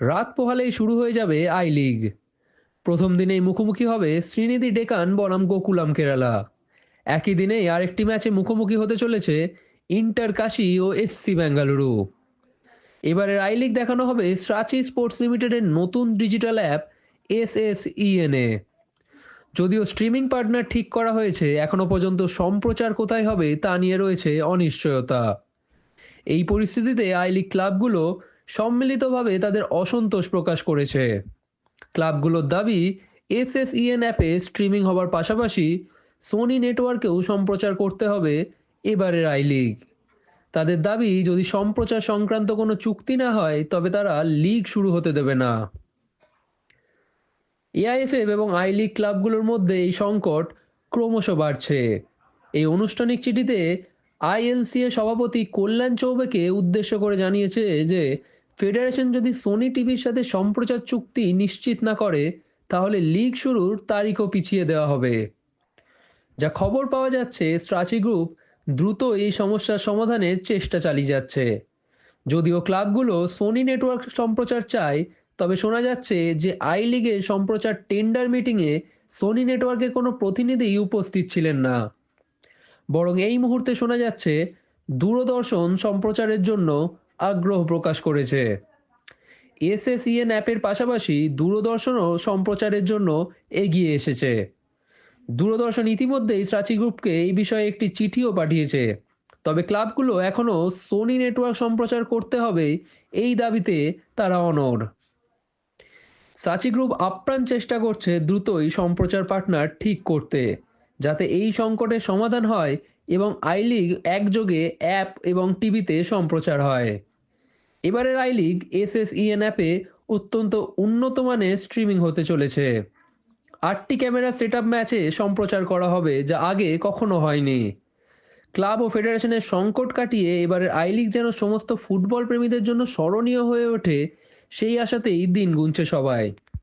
রাত পোহালেই শুরু হয়ে যাবে আই লিগ। প্রথম দিনেই মুখোমুখি হবে শ্রীনিধি ডেকান, বনাম গোকুলাম কেরালা। একই দিনেই আরেকটি ম্যাচে মুখোমুখি হতে চলেছে ইন্টার কাশি ও এসসি বেঙ্গালুরু। এবারের আই লিগ দেখানো হবে স্রাচি স্পোর্টস লিমিটেডের নতুন digital app S S ENA যদিও স্ট্রিমিং পার্টনার ঠিক করা হয়েছে, এখনও পর্যন্ত সম্প্রচার কোথায় হবে তা নিয়ে রয়েছে অনিশ্চয়তা। এই পরিস্থিতিতে আই লিগ ক্লাবগুলো সম্মিলিতভাবে তাদের অসন্তোষ প্রকাশ করেছে। ক্লাবগুলোর দাবি এস এস এসএসইএন অ্যাপে স্ট্রিমিং হবার পাশাপাশি সোনি নেটওয়ার্কেও সম্প্রচার করতে হবে এবারের আই লিগ। তাদের দাবি, যদি সম্প্রচার সংক্রান্ত কোনো চুক্তি না হয়, তবে তারা লিগ শুরু হতে দেবে না। এআইএফএফ এবং আই লিগ ক্লাবগুলোর মধ্যে এই সংকট ক্রমশ বাড়ছে। এই আনুষ্ঠানিক চিঠিতে আইএলসি এর সভাপতি কল্যাণ চৌবেকে উদ্দেশ্য করে জানিয়েছে যে ফেডারেশন যদি সোনি টিভির সাথে সম্প্রচার চুক্তি নিশ্চিত না করে, তাহলে লিগ শুরুর তারিখও পিছিয়ে দেওয়া হবে। যা খবর পাওয়া যাচ্ছে স্ট্রাচি গ্রুপ দ্রুত এই সমস্যার সমাধানের চেষ্টা চালিয়ে যাচ্ছে। যদিও ক্লাবগুলো সোনি নেটওয়ার্ক সম্প্রচার চায়, তবে শোনা যাচ্ছে যে আই লিগে সম্প্রচার টেন্ডার মিটিংয়ে সোনি নেটওয়ার্কের কোনো প্রতিনিধি উপস্থিত ছিলেন না। বরং এই মুহূর্তে শোনা যাচ্ছে, দূরদর্শন সম্প্রচারের জন্য আগ্রহ প্রকাশ করেছে। এসএসইএন অ্যাপের পাশাপাশি দূরদর্শনও সম্প্রচারের জন্য এগিয়ে এসেছে। দূরদর্শন ইতিমধ্যেই স্রাচি গ্রুপকে এই বিষয়ে একটি চিঠিও পাঠিয়েছে। তবে ক্লাবগুলো এখনও সোনি নেটওয়ার্ক সম্প্রচার করতে হবে এই দাবিতে তারা অনড়। সাচি গ্রুপ আপ্রাণ চেষ্টা করছে দ্রুতই সম্প্রচার পার্টনার ঠিক করতে, যাতে এই সংকটের সমাধান হয় এবং আই লিগ একযোগে অ্যাপ এবং টিভিতে সম্প্রচার হয়। এবারের I league S S EN অ্যাপে অত্যন্ত উন্নত মানের স্ট্রিমিং হতে চলেছে। আটটি ক্যামেরা সেট ম্যাচে সম্প্রচার করা হবে, যা আগে কখনো হয়নি। ক্লাব ও ফেডারেশনের সংকট কাটিয়ে এবারের আই লিগ যেন সমস্ত ফুটবল প্রেমীদের জন্য স্মরণীয় হয়ে ওঠে, সেই আশাতেই দিন গুনছে সবাই।